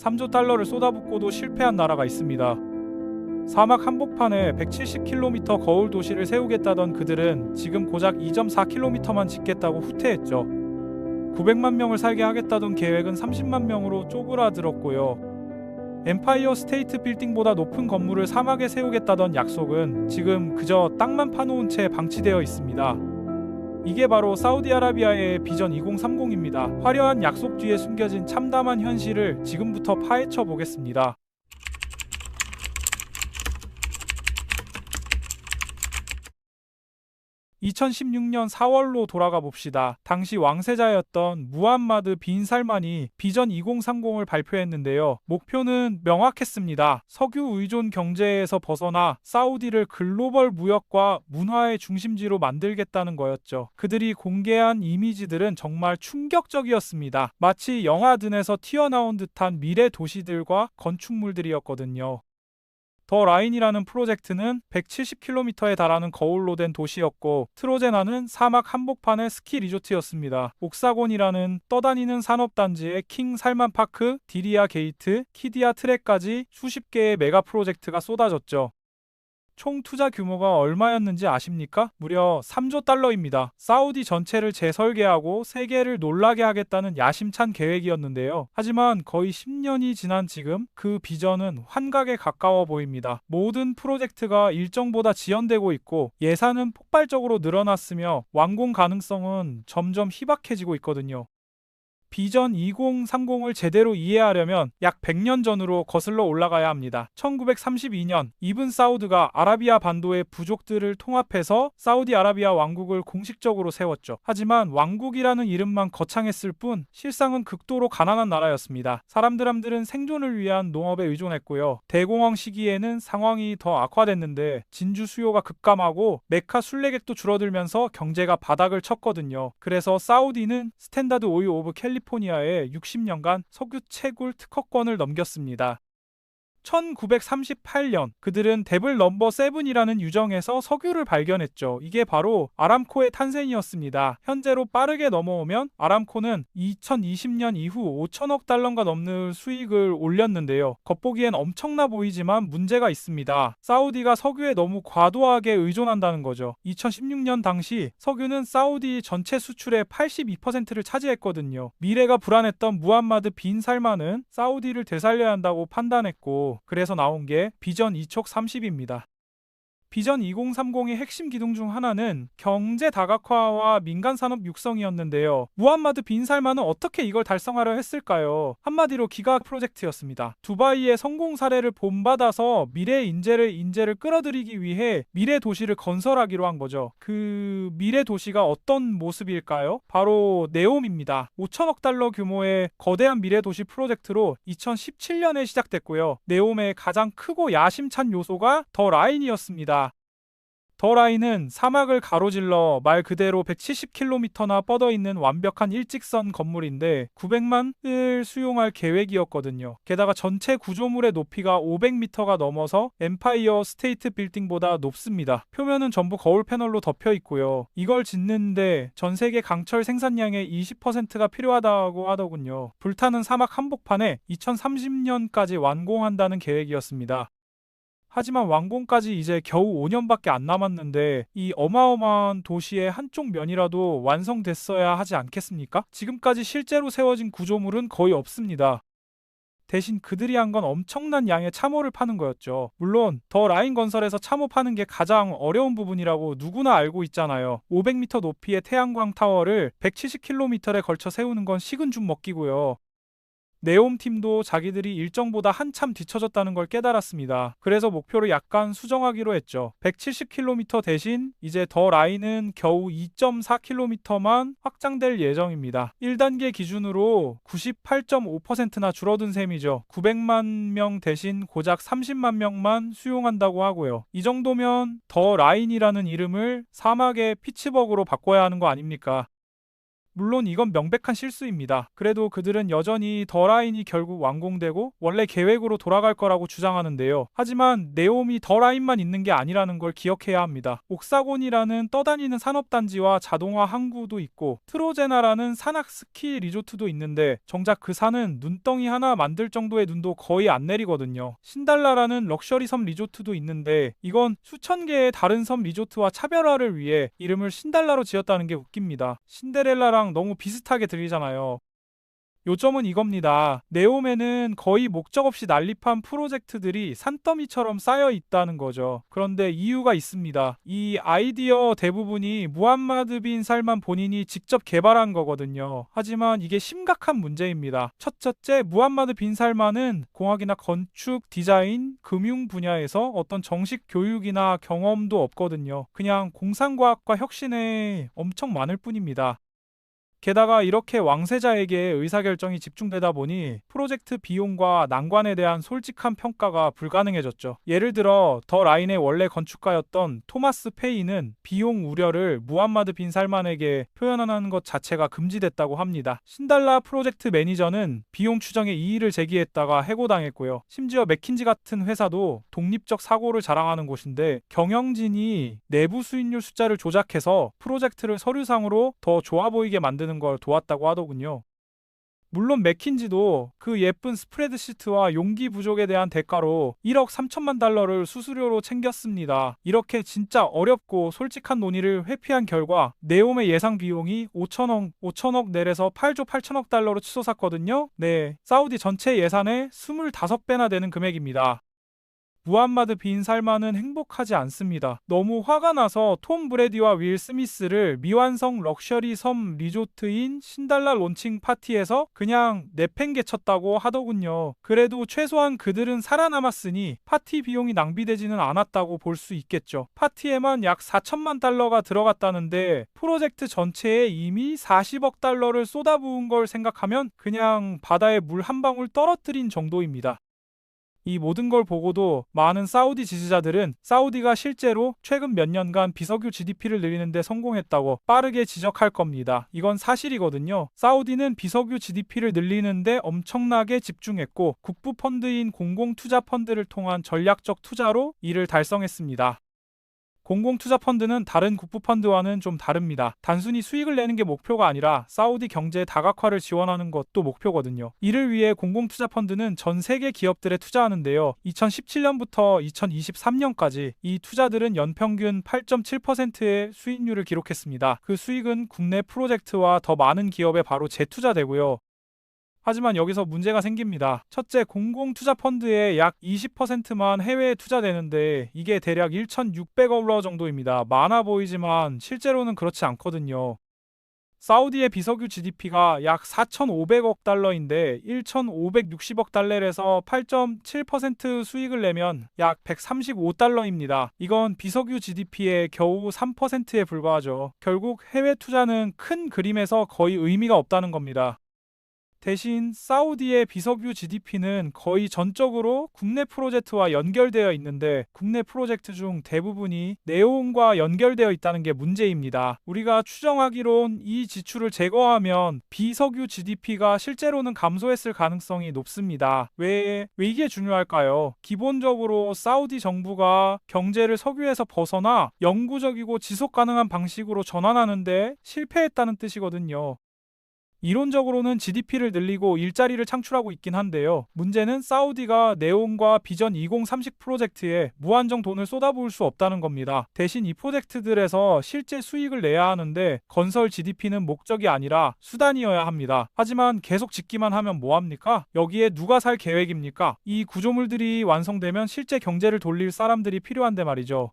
3조 달러를 쏟아붓고도 실패한 나라가 있습니다. 사막 한복판에 170km 거울 도시를 세우겠다던 그들은 지금 고작 2.4km만 짓겠다고 후퇴했죠. 900만 명을 살게 하겠다던 계획은 30만 명으로 쪼그라들었고요. 엠파이어 스테이트 빌딩보다 높은 건물을 사막에 세우겠다던 약속은 지금 그저 땅만 파놓은 채 방치되어 있습니다. 이게 바로 사우디아라비아의 비전 2030입니다. 화려한 약속 뒤에 숨겨진 참담한 현실을 지금부터 파헤쳐 보겠습니다. 2016년 4월로 돌아가 봅시다. 당시 왕세자였던 무함마드 빈 살만이 비전 2030을 발표했는데요. 목표는 명확했습니다. 석유 의존 경제에서 벗어나 사우디를 글로벌 무역과 문화의 중심지로 만들겠다는 거였죠. 그들이 공개한 이미지들은 정말 충격적이었습니다. 마치 영화 등에서 튀어나온 듯한 미래 도시들과 건축물들이었거든요. 더 라인이라는 프로젝트는 170km에 달하는 거울로 된 도시였고 트로제나는 사막 한복판의 스키 리조트였습니다. 옥사곤이라는 떠다니는 산업단지의 킹 살만 파크, 디리아 게이트, 키디아 트랙까지 수십 개의 메가 프로젝트가 쏟아졌죠. 총 투자 규모가 얼마였는지 아십니까? 무려 3조 달러입니다. 사우디 전체를 재설계하고 세계를 놀라게 하겠다는 야심찬 계획이었는데요. 하지만 거의 10년이 지난 지금 그 비전은 환각에 가까워 보입니다. 모든 프로젝트가 일정보다 지연되고 있고 예산은 폭발적으로 늘어났으며 완공 가능성은 점점 희박해지고 있거든요. 비전 2030을 제대로 이해하려면 약 100년 전으로 거슬러 올라가야 합니다. 1932년 이븐 사우드가 아라비아 반도의 부족들을 통합해서 사우디아라비아 왕국을 공식적으로 세웠죠. 하지만 왕국이라는 이름만 거창했을 뿐 실상은 극도로 가난한 나라였습니다. 사람들함들은 생존을 위한 농업에 의존했고요. 대공황 시기에는 상황이 더 악화됐는데 진주 수요가 급감하고 메카 순례객도 줄어들면서 경제가 바닥을 쳤거든요. 그래서 사우디는 스탠다드 오일 오브 캘리 캘리포니아에 60년간 석유 채굴 특허권을 넘겼습니다. 1938년 그들은 데블 넘버 7이라는 유정에서 석유를 발견했죠. 이게 바로 아람코의 탄생이었습니다. 현재로 빠르게 넘어오면 아람코는 2020년 이후 5천억 달러가 넘는 수익을 올렸는데요. 겉보기엔 엄청나 보이지만 문제가 있습니다. 사우디가 석유에 너무 과도하게 의존한다는 거죠. 2016년 당시 석유는 사우디 전체 수출의 82%를 차지했거든요. 미래가 불안했던 무함마드 빈 살만은 사우디를 되살려야 한다고 판단했고 그래서 나온 게 비전 2촉 30입니다. 비전 2030의 핵심 기둥 중 하나는 경제 다각화와 민간 산업 육성이었는데요. 무함마드 빈 살만은 어떻게 이걸 달성하려 했을까요? 한마디로 기가 프로젝트였습니다. 두바이의 성공 사례를 본받아서 미래 인재를 인재를 끌어들이기 위해 미래 도시를 건설하기로 한 거죠. 그 미래 도시가 어떤 모습일까요? 바로 네옴입니다. 5천억 달러 규모의 거대한 미래 도시 프로젝트로 2017년에 시작됐고요. 네옴의 가장 크고 야심찬 요소가 더 라인이었습니다. 더 라인은 사막을 가로질러 말 그대로 170km나 뻗어 있는 완벽한 일직선 건물인데 900만을 수용할 계획이었거든요. 게다가 전체 구조물의 높이가 500m가 넘어서 엠파이어 스테이트 빌딩보다 높습니다. 표면은 전부 거울 패널로 덮여 있고요. 이걸 짓는데 전 세계 강철 생산량의 20%가 필요하다고 하더군요. 불타는 사막 한복판에 2030년까지 완공한다는 계획이었습니다. 하지만 완공까지 이제 겨우 5년밖에 안 남았는데 이 어마어마한 도시의 한쪽 면이라도 완성됐어야 하지 않겠습니까? 지금까지 실제로 세워진 구조물은 거의 없습니다. 대신 그들이 한 건 엄청난 양의 참호를 파는 거였죠. 물론 더 라인 건설에서 참호 파는 게 가장 어려운 부분이라고 누구나 알고 있잖아요. 500m 높이의 태양광 타워를 170km에 걸쳐 세우는 건 식은 죽 먹기고요. 네옴 팀도 자기들이 일정보다 한참 뒤처졌다는 걸 깨달았습니다. 그래서 목표를 약간 수정하기로 했죠. 170km 대신 이제 더 라인은 겨우 2.4km만 확장될 예정입니다. 1단계 기준으로 98.5%나 줄어든 셈이죠. 900만 명 대신 고작 30만 명만 수용한다고 하고요. 이 정도면 더 라인이라는 이름을 사막의 피츠버그로 바꿔야 하는 거 아닙니까? 물론 이건 명백한 실수입니다. 그래도 그들은 여전히 더 라인이 결국 완공되고 원래 계획으로 돌아갈 거라고 주장하는데요. 하지만 네옴이 더 라인만 있는 게 아니라는 걸 기억해야 합니다. 옥사곤이라는 떠다니는 산업단지와 자동화 항구도 있고 트로제나라는 산악 스키 리조트도 있는데 정작 그 산은 눈덩이 하나 만들 정도의 눈도 거의 안 내리거든요. 신달라라는 럭셔리 섬 리조트도 있는데 이건 수천 개의 다른 섬 리조트와 차별화를 위해 이름을 신달라로 지었다는 게 웃깁니다. 신데렐라랑 너무 비슷하게 들리잖아요. 요점은 이겁니다. 네옴에는 거의 목적 없이 난립한 프로젝트들이 산더미처럼 쌓여 있다는 거죠. 그런데 이유가 있습니다. 이 아이디어 대부분이 무함마드 빈 살만 본인이 직접 개발한 거거든요. 하지만 이게 심각한 문제입니다. 첫째, 무함마드 빈 살만은 공학이나 건축, 디자인, 금융 분야에서 어떤 정식 교육이나 경험도 없거든요. 그냥 공상과학과 혁신에 엄청 많을 뿐입니다. 게다가 이렇게 왕세자에게 의사결정이 집중되다 보니 프로젝트 비용과 난관에 대한 솔직한 평가가 불가능해졌죠. 예를 들어 더 라인의 원래 건축가였던 토마스 페이는 비용 우려를 무함마드 빈 살만에게 표현하는 것 자체가 금지됐다고 합니다. 신달라 프로젝트 매니저는 비용 추정에 이의를 제기했다가 해고당했고요. 심지어 맥킨지 같은 회사도 독립적 사고를 자랑하는 곳인데 경영진이 내부 수익률 숫자를 조작해서 프로젝트를 서류상으로 더 좋아 보이게 만드는 걸 도왔다고 하더군요. 물론 맥킨지도 그 예쁜 스프레드시트와 용기 부족에 대한 대가로 1억 3천만 달러를 수수료로 챙겼습니다. 이렇게 진짜 어렵고 솔직한 논의를 회피한 결과 네옴의 예상 비용이 5천억, 5천억 넬에서 8조 8천억 달러로 치솟았거든요. 네, 사우디 전체 예산의 25배나 되는 금액입니다. 무함마드 빈 살만은 행복하지 않습니다. 너무 화가 나서 톰 브레디와 윌 스미스를 미완성 럭셔리 섬 리조트인 신달라 론칭 파티에서 그냥 내팽개쳤다고 하더군요. 그래도 최소한 그들은 살아남았으니 파티 비용이 낭비되지는 않았다고 볼 수 있겠죠. 파티에만 약 4천만 달러가 들어갔다는데 프로젝트 전체에 이미 40억 달러를 쏟아부은 걸 생각하면 그냥 바다에 물 한 방울 떨어뜨린 정도입니다. 이 모든 걸 보고도 많은 사우디 지지자들은 사우디가 실제로 최근 몇 년간 비석유 GDP를 늘리는데 성공했다고 빠르게 지적할 겁니다. 이건 사실이거든요. 사우디는 비석유 GDP를 늘리는데 엄청나게 집중했고 국부 펀드인 공공 투자 펀드를 통한 전략적 투자로 이를 달성했습니다. 공공투자펀드는 다른 국부펀드와는 좀 다릅니다. 단순히 수익을 내는 게 목표가 아니라 사우디 경제 다각화를 지원하는 것도 목표거든요. 이를 위해 공공투자펀드는 전 세계 기업들에 투자하는데요. 2017년부터 2023년까지 이 투자들은 연평균 8.7%의 수익률을 기록했습니다. 그 수익은 국내 프로젝트와 더 많은 기업에 바로 재투자되고요. 하지만 여기서 문제가 생깁니다. 첫째, 공공투자 펀드의 약 20%만 해외에 투자되는데 이게 대략 1,600억 러 정도입니다. 많아 보이지만 실제로는 그렇지 않거든요. 사우디의 비석유 GDP가 약 4,500억 달러인데 1,560억 달러에서 8.7% 수익을 내면 약 135달러입니다. 이건 비석유 GDP의 겨우 3%에 불과하죠. 결국 해외 투자는 큰 그림에서 거의 의미가 없다는 겁니다. 대신 사우디의 비석유 GDP는 거의 전적으로 국내 프로젝트와 연결되어 있는데 국내 프로젝트 중 대부분이 네온과 연결되어 있다는 게 문제입니다. 우리가 추정하기론 이 지출을 제거하면 비석유 GDP가 실제로는 감소했을 가능성이 높습니다. 왜, 왜 이게 중요할까요? 기본적으로 사우디 정부가 경제를 석유에서 벗어나 영구적이고 지속 가능한 방식으로 전환하는데 실패했다는 뜻이거든요. 이론적으로는 GDP를 늘리고 일자리를 창출하고 있긴 한데요. 문제는 사우디가 네온과 비전 2030 프로젝트에 무한정 돈을 쏟아부을 수 없다는 겁니다. 대신 이 프로젝트들에서 실제 수익을 내야 하는데 건설 GDP는 목적이 아니라 수단이어야 합니다. 하지만 계속 짓기만 하면 뭐합니까? 여기에 누가 살 계획입니까? 이 구조물들이 완성되면 실제 경제를 돌릴 사람들이 필요한데 말이죠.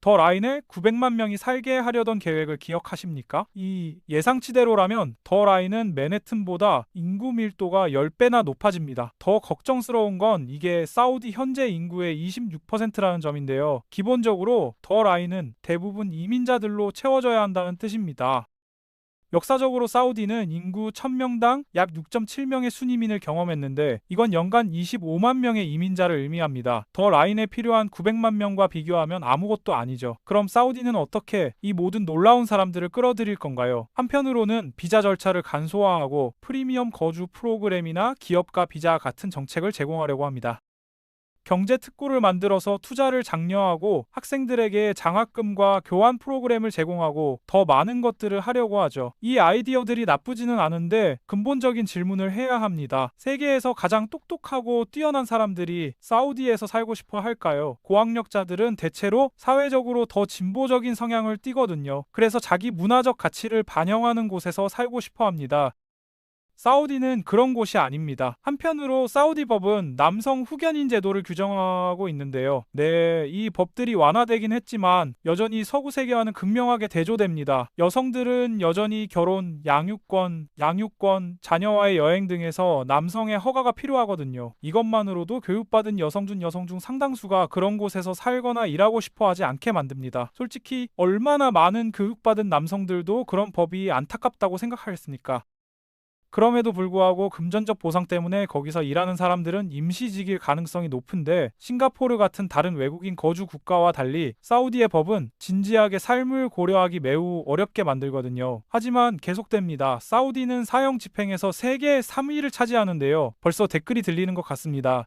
더 라인에 900만 명이 살게 하려던 계획을 기억하십니까? 이 예상치대로라면 더 라인은 맨해튼보다 인구 밀도가 10배나 높아집니다. 더 걱정스러운 건 이게 사우디 현재 인구의 26%라는 점인데요. 기본적으로 더 라인은 대부분 이민자들로 채워져야 한다는 뜻입니다. 역사적으로 사우디는 인구 1000명당 약 6.7명의 순이민을 경험했는데 이건 연간 25만 명의 이민자를 의미합니다. 더 라인에 필요한 900만 명과 비교하면 아무것도 아니죠. 그럼 사우디는 어떻게 이 모든 놀라운 사람들을 끌어들일 건가요? 한편으로는 비자 절차를 간소화하고 프리미엄 거주 프로그램이나 기업가 비자 같은 정책을 제공하려고 합니다. 경제 특구를 만들어서 투자를 장려하고 학생들에게 장학금과 교환 프로그램을 제공하고 더 많은 것들을 하려고 하죠. 이 아이디어들이 나쁘지는 않은데 근본적인 질문을 해야 합니다. 세계에서 가장 똑똑하고 뛰어난 사람들이 사우디에서 살고 싶어 할까요? 고학력자들은 대체로 사회적으로 더 진보적인 성향을 띠거든요. 그래서 자기 문화적 가치를 반영하는 곳에서 살고 싶어 합니다. 사우디는 그런 곳이 아닙니다. 한편으로 사우디 법은 남성 후견인 제도를 규정하고 있는데요. 네, 이 법들이 완화되긴 했지만 여전히 서구 세계와는 극명하게 대조됩니다. 여성들은 여전히 결혼, 양육권, 양육권, 자녀와의 여행 등에서 남성의 허가가 필요하거든요. 이것만으로도 교육받은 여성 중 여성 중 상당수가 그런 곳에서 살거나 일하고 싶어 하지 않게 만듭니다. 솔직히 얼마나 많은 교육받은 남성들도 그런 법이 안타깝다고 생각하겠습니까? 그럼에도 불구하고 금전적 보상 때문에 거기서 일하는 사람들은 임시직일 가능성이 높은데 싱가포르 같은 다른 외국인 거주 국가와 달리 사우디의 법은 진지하게 삶을 고려하기 매우 어렵게 만들거든요. 하지만 계속됩니다. 사우디는 사형 집행에서 세계 3위를 차지하는데요. 벌써 댓글이 들리는 것 같습니다.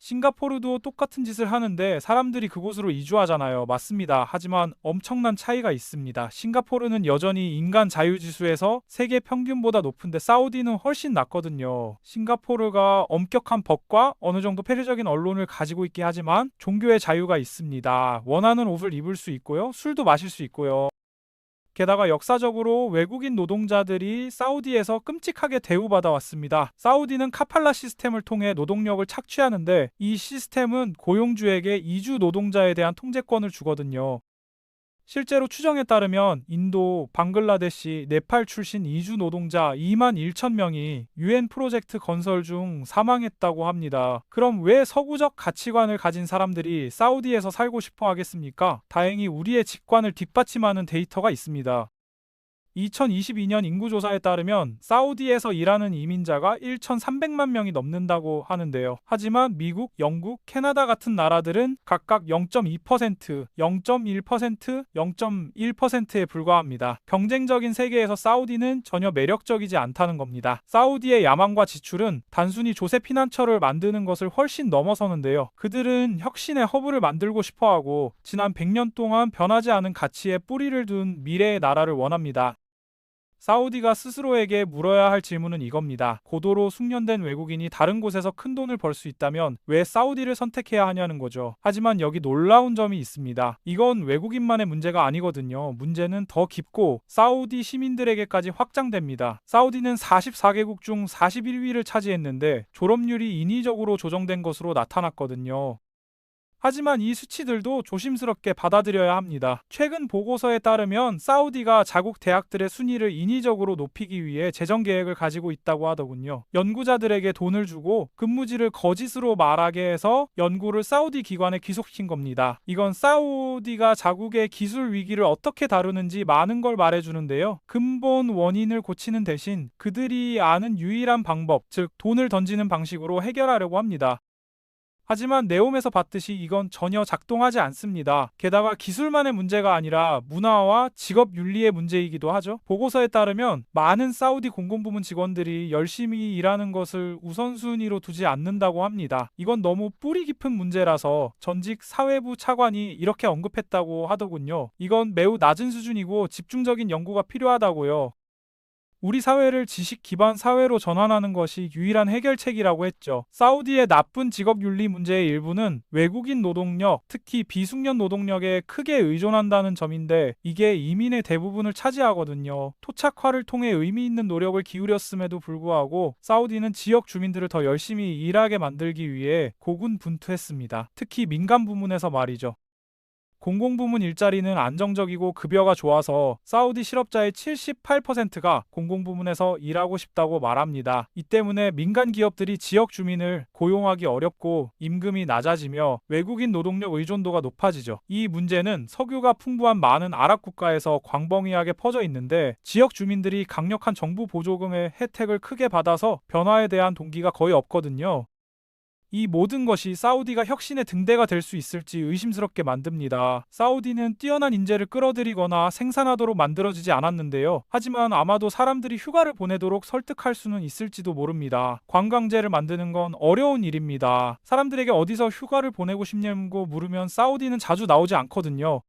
싱가포르도 똑같은 짓을 하는데 사람들이 그곳으로 이주하잖아요. 맞습니다. 하지만 엄청난 차이가 있습니다. 싱가포르는 여전히 인간 자유지수에서 세계 평균보다 높은데 사우디는 훨씬 낮거든요. 싱가포르가 엄격한 법과 어느 정도 폐쇄적인 언론을 가지고 있긴 하지만 종교의 자유가 있습니다. 원하는 옷을 입을 수 있고요. 술도 마실 수 있고요. 게다가 역사적으로 외국인 노동자들이 사우디에서 끔찍하게 대우받아 왔습니다. 사우디는 카팔라 시스템을 통해 노동력을 착취하는데 이 시스템은 고용주에게 이주 노동자에 대한 통제권을 주거든요. 실제로 추정에 따르면 인도, 방글라데시, 네팔 출신 이주 노동자 2만 1천 명이 유엔 프로젝트 건설 중 사망했다고 합니다. 그럼 왜 서구적 가치관을 가진 사람들이 사우디에서 살고 싶어 하겠습니까? 다행히 우리의 직관을 뒷받침하는 데이터가 있습니다. 2022년 인구조사에 따르면 사우디에서 일하는 이민자가 1,300만 명이 넘는다고 하는데요. 하지만 미국, 영국, 캐나다 같은 나라들은 각각 0.2%, 0.1%, 0.1%에 불과합니다. 경쟁적인 세계에서 사우디는 전혀 매력적이지 않다는 겁니다. 사우디의 야망과 지출은 단순히 조세 피난처를 만드는 것을 훨씬 넘어서는데요. 그들은 혁신의 허브를 만들고 싶어 하고 지난 100년 동안 변하지 않은 가치에 뿌리를 둔 미래의 나라를 원합니다. 사우디가 스스로에게 물어야 할 질문은 이겁니다. 고도로 숙련된 외국인이 다른 곳에서 큰 돈을 벌 수 있다면 왜 사우디를 선택해야 하냐는 거죠. 하지만 여기 놀라운 점이 있습니다. 이건 외국인만의 문제가 아니거든요. 문제는 더 깊고 사우디 시민들에게까지 확장됩니다. 사우디는 44개국 중 41위를 차지했는데 졸업률이 인위적으로 조정된 것으로 나타났거든요. 하지만 이 수치들도 조심스럽게 받아들여야 합니다. 최근 보고서에 따르면 사우디가 자국 대학들의 순위를 인위적으로 높이기 위해 재정 계획을 가지고 있다고 하더군요. 연구자들에게 돈을 주고 근무지를 거짓으로 말하게 해서 연구를 사우디 기관에 귀속시킨 겁니다. 이건 사우디가 자국의 기술 위기를 어떻게 다루는지 많은 걸 말해주는데요. 근본 원인을 고치는 대신 그들이 아는 유일한 방법, 즉 돈을 던지는 방식으로 해결하려고 합니다. 하지만 네옴에서 봤듯이 이건 전혀 작동하지 않습니다. 게다가 기술만의 문제가 아니라 문화와 직업 윤리의 문제이기도 하죠. 보고서에 따르면 많은 사우디 공공부문 직원들이 열심히 일하는 것을 우선순위로 두지 않는다고 합니다. 이건 너무 뿌리 깊은 문제라서 전직 사회부 차관이 이렇게 언급했다고 하더군요. 이건 매우 낮은 수준이고 집중적인 연구가 필요하다고요. 우리 사회를 지식 기반 사회로 전환하는 것이 유일한 해결책이라고 했죠. 사우디의 나쁜 직업 윤리 문제의 일부는 외국인 노동력, 특히 비숙련 노동력에 크게 의존한다는 점인데 이게 이민의 대부분을 차지하거든요. 토착화를 통해 의미 있는 노력을 기울였음에도 불구하고 사우디는 지역 주민들을 더 열심히 일하게 만들기 위해 고군분투했습니다. 특히 민간 부문에서 말이죠. 공공부문 일자리는 안정적이고 급여가 좋아서 사우디 실업자의 78%가 공공부문에서 일하고 싶다고 말합니다. 이 때문에 민간 기업들이 지역 주민을 고용하기 어렵고 임금이 낮아지며 외국인 노동력 의존도가 높아지죠. 이 문제는 석유가 풍부한 많은 아랍 국가에서 광범위하게 퍼져 있는데 지역 주민들이 강력한 정부 보조금의 혜택을 크게 받아서 변화에 대한 동기가 거의 없거든요. 이 모든 것이 사우디가 혁신의 등대가 될 수 있을지 의심스럽게 만듭니다. 사우디는 뛰어난 인재를 끌어들이거나 생산하도록 만들어지지 않았는데요. 하지만 아마도 사람들이 휴가를 보내도록 설득할 수는 있을지도 모릅니다. 관광제를 만드는 건 어려운 일입니다. 사람들에게 어디서 휴가를 보내고 싶냐고 물으면 사우디는 자주 나오지 않거든요.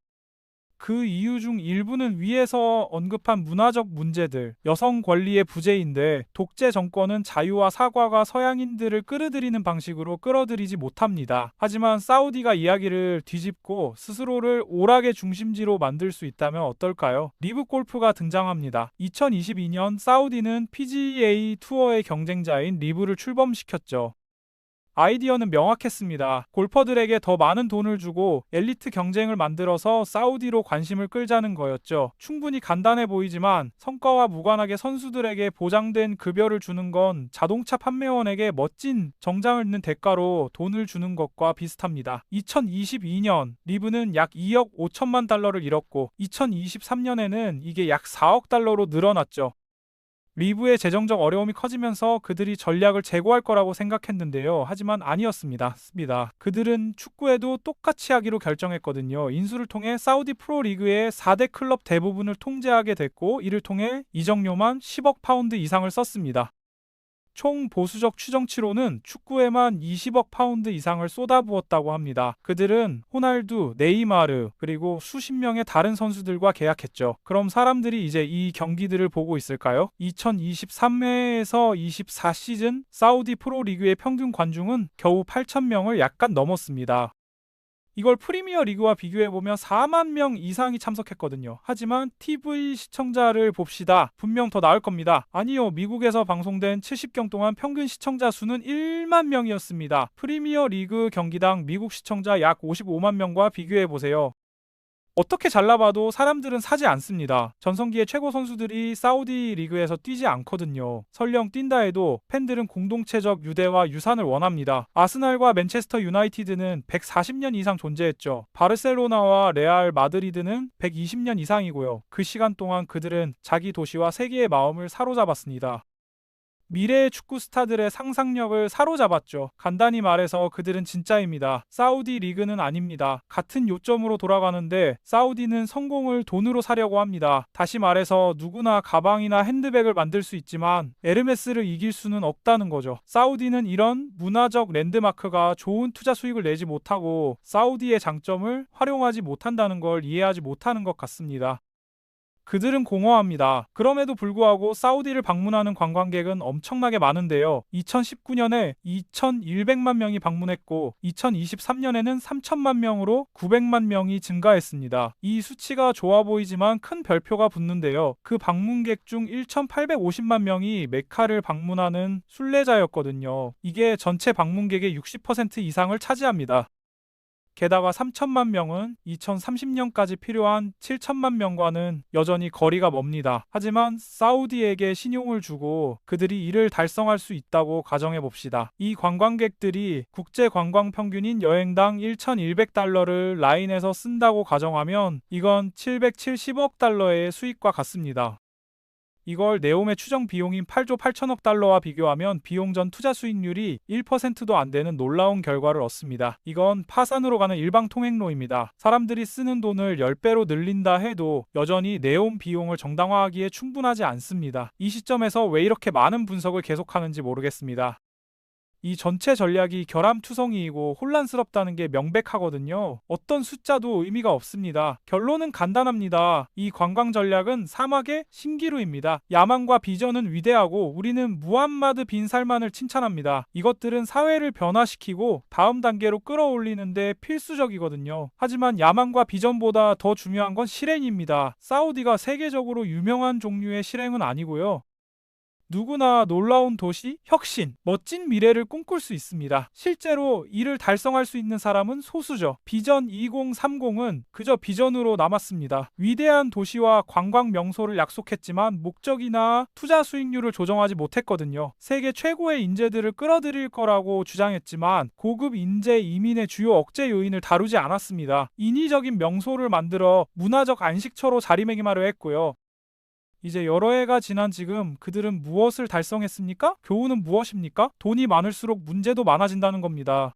그 이유 중 일부는 위에서 언급한 문화적 문제들, 여성 권리의 부재인데 독재 정권은 자유와 사과가 서양인들을 끌어들이는 방식으로 끌어들이지 못합니다. 하지만 사우디가 이야기를 뒤집고 스스로를 오락의 중심지로 만들 수 있다면 어떨까요? 리브 골프가 등장합니다. 2022년 사우디는 PGA 투어의 경쟁자인 리브를 출범시켰죠. 아이디어는 명확했습니다. 골퍼들에게 더 많은 돈을 주고 엘리트 경쟁을 만들어서 사우디로 관심을 끌자는 거였죠. 충분히 간단해 보이지만 성과와 무관하게 선수들에게 보장된 급여를 주는 건 자동차 판매원에게 멋진 정장을 입는 대가로 돈을 주는 것과 비슷합니다. 2022년 리브는 약 2억 5천만 달러를 잃었고 2023년에는 이게 약 4억 달러로 늘어났죠. 리브의 재정적 어려움이 커지면서 그들이 전략을 재고할 거라고 생각했는데요. 하지만 아니었습니다. 습니다. 그들은 축구에도 똑같이 하기로 결정했거든요. 인수를 통해 사우디 프로리그의 4대 클럽 대부분을 통제하게 됐고 이를 통해 이적료만 10억 파운드 이상을 썼습니다. 총 보수적 추정치로는 축구에만 20억 파운드 이상을 쏟아부었다고 합니다. 그들은 호날두, 네이마르, 그리고 수십 명의 다른 선수들과 계약했죠. 그럼 사람들이 이제 이 경기들을 보고 있을까요? 2023회에서 24시즌 사우디 프로리그의 평균 관중은 겨우 8,000명을 약간 넘었습니다. 이걸 프리미어 리그와 비교해보면 4만 명 이상이 참석했거든요. 하지만 TV 시청자를 봅시다. 분명 더 나을 겁니다. 아니요. 미국에서 방송된 70경 동안 평균 시청자 수는 1만 명이었습니다. 프리미어 리그 경기당 미국 시청자 약 55만 명과 비교해보세요. 어떻게 잘라봐도 사람들은 사지 않습니다. 전성기의 최고 선수들이 사우디 리그에서 뛰지 않거든요. 설령 뛴다 해도 팬들은 공동체적 유대와 유산을 원합니다. 아스날과 맨체스터 유나이티드는 140년 이상 존재했죠. 바르셀로나와 레알 마드리드는 120년 이상이고요. 그 시간 동안 그들은 자기 도시와 세계의 마음을 사로잡았습니다. 미래의 축구 스타들의 상상력을 사로잡았죠. 간단히 말해서 그들은 진짜입니다. 사우디 리그는 아닙니다. 같은 요점으로 돌아가는데 사우디는 성공을 돈으로 사려고 합니다. 다시 말해서 누구나 가방이나 핸드백을 만들 수 있지만 에르메스를 이길 수는 없다는 거죠. 사우디는 이런 문화적 랜드마크가 좋은 투자 수익을 내지 못하고 사우디의 장점을 활용하지 못한다는 걸 이해하지 못하는 것 같습니다. 그들은 공허합니다. 그럼에도 불구하고 사우디를 방문하는 관광객은 엄청나게 많은데요. 2019년에 2,100만 명이 방문했고 2023년에는 3천만 명으로 900만 명이 증가했습니다. 이 수치가 좋아 보이지만 큰 별표가 붙는데요. 그 방문객 중 1,850만 명이 메카를 방문하는 순례자였거든요. 이게 전체 방문객의 60% 이상을 차지합니다. 게다가 3천만 명은 2030년까지 필요한 7천만 명과는 여전히 거리가 멉니다. 하지만 사우디에게 신용을 주고 그들이 이를 달성할 수 있다고 가정해 봅시다. 이 관광객들이 국제 관광 평균인 여행당 1,100달러를 라인에서 쓴다고 가정하면 이건 770억 달러의 수익과 같습니다. 이걸 네옴의 추정 비용인 8조 8천억 달러와 비교하면 비용 전 투자 수익률이 1%도 안 되는 놀라운 결과를 얻습니다. 이건 파산으로 가는 일방 통행로입니다. 사람들이 쓰는 돈을 10배로 늘린다 해도 여전히 네옴 비용을 정당화하기에 충분하지 않습니다. 이 시점에서 왜 이렇게 많은 분석을 계속하는지 모르겠습니다. 이 전체 전략이 결함투성이이고 혼란스럽다는 게 명백하거든요. 어떤 숫자도 의미가 없습니다. 결론은 간단합니다. 이 관광 전략은 사막의 신기루입니다. 야망과 비전은 위대하고 우리는 무함마드 빈 살만을 칭찬합니다. 이것들은 사회를 변화시키고 다음 단계로 끌어올리는데 필수적이거든요. 하지만 야망과 비전보다 더 중요한 건 실행입니다. 사우디가 세계적으로 유명한 종류의 실행은 아니고요. 누구나 놀라운 도시, 혁신, 멋진 미래를 꿈꿀 수 있습니다. 실제로 이를 달성할 수 있는 사람은 소수죠. 비전 2030은 그저 비전으로 남았습니다. 위대한 도시와 관광 명소를 약속했지만 목적이나 투자 수익률을 조정하지 못했거든요. 세계 최고의 인재들을 끌어들일 거라고 주장했지만 고급 인재 이민의 주요 억제 요인을 다루지 않았습니다. 인위적인 명소를 만들어 문화적 안식처로 자리매김하려 했고요. 이제 여러 해가 지난 지금 그들은 무엇을 달성했습니까? 교훈은 무엇입니까? 돈이 많을수록 문제도 많아진다는 겁니다.